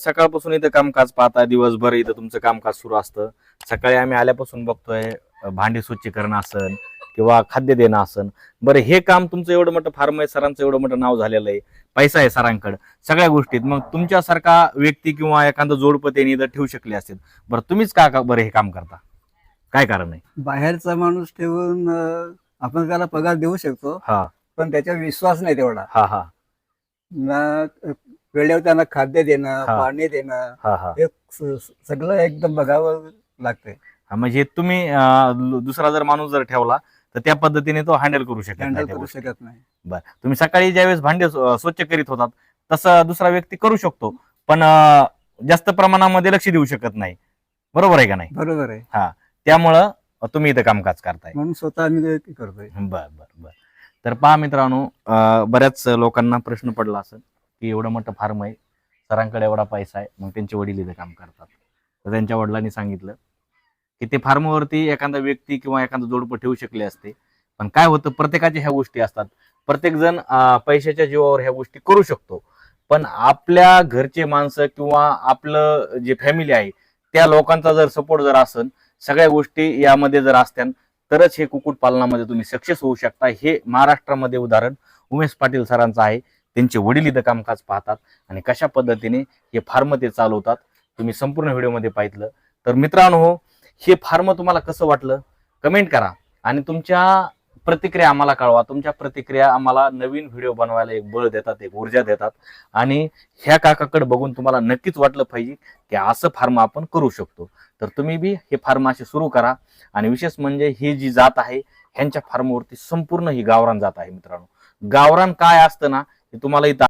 सकाळपासून इथं कामकाज पाहता दिवसभर इथं तुमचं कामकाज सुरू असतं. सकाळी आम्ही आल्यापासून बघतोय भांडी स्वच्छ करणं असन किंवा खाद्य देणं असन. बरं हे काम तुमचं एवढं मोठं फार्म आहे सरांचं एवढं मोठं नाव झालेलं आहे. पैसा आहे सरांकडे. सगळ्या गोष्टीत. मग तुमच्यासारखा व्यक्ती किंवा एखादं जोडपं त्यांनी इथं ठेवू शकले असतील. बरं तुम्हीच का का बरं हे काम करता? काय कारण आहे? बाहेरचा माणूस ठेवून अं, आपण त्याला पगार देऊ शकतो. हा. पण त्याच्यावर विश्वास नाही तेवढा. हा हा. ना वेळेवर त्यांना खाद्य देणं हा. पाणी देणं हा हा. हे स- सगळं एकदम बघावं लागतंय. हा, म्हणजे तुम्ही अं, दुसरा जर माणूस जर ठेवला तर त्या पद्धतीने तो हँडल करू शकत नाही हँडल त्या करू गोष्टी. शकत नाही. बर. तुम्ही सकाळी ज्यावेळेस भांडे स्व- स्वच्छ करीत होतात तसं दुसरा व्यक्ती करू शकतो पण अं, जास्त प्रमाणामध्ये लक्ष देऊ शकत नाही. बरोबर आहे का नाही? बरोबर आहे. त्यामुळं तुम्ही इथं कामकाज करताय. म्हणून स्वतः आम्ही ते करतोय. बर बर बर. तर पहा मित्रांनो अं, बऱ्याच लोकांना प्रश्न पडला असेल. की एवढं मोठं फार्म आहे सरांकडे एवढा पैसा आहे मग त्यांचे वडील इथं काम करतात. तर त्यांच्या वडिलांनी सांगितलं की ते फार्मवरती एखादा व्यक्ती किंवा एखादा जोडपं ठेवू शकले असते पण काय होतं प्रत्येकाच्या ह्या गोष्टी असतात. प्रत्येकजण पैशाच्या जीवावर ह्या गोष्टी करू शकतो. पण आपल्या घरचे माणसं किंवा आपलं जे फॅमिली आहे त्या लोकांचा जर सपोर्ट जर असन सगळ्या गोष्टी यामध्ये जर असत्या तरच हे कुक्कुट पालनामध्ये तुम्ही सक्सेस होऊ शकता. हे महाराष्ट्रामध्ये उदाहरण उमेश पाटील सरांचं आहे. त्यांचे वडील इथं कामकाज पाहतात आणि कशा पद्धतीने हे फार्म ते चालवतात तुम्ही संपूर्ण व्हिडिओमध्ये पाहितलं तर मित्रांनो हो, हे फार्म तुम्हाला कसं वाटलं? कमेंट करा आणि तुमच्या प्रतिक्रिया आम्हाला कळवा. तुमच्या प्रतिक्रिया आम्हाला नवीन व्हिडिओ बनवायला एक बळ देतात एक ऊर्जा देतात. आणि ह्या काकाकडे बघून तुम्हाला नक्कीच वाटलं पाहिजे की असं फार्म आपण करू शकतो. तर तुम्ही बी हे फार्म असे सुरू करा आणि विशेष म्हणजे ही जी जात आहे ह्यांच्या फार्मवरती संपूर्ण ही गावरान जात आहे मित्रांनो. गावरान काय असतं ना तुम्हाला इथं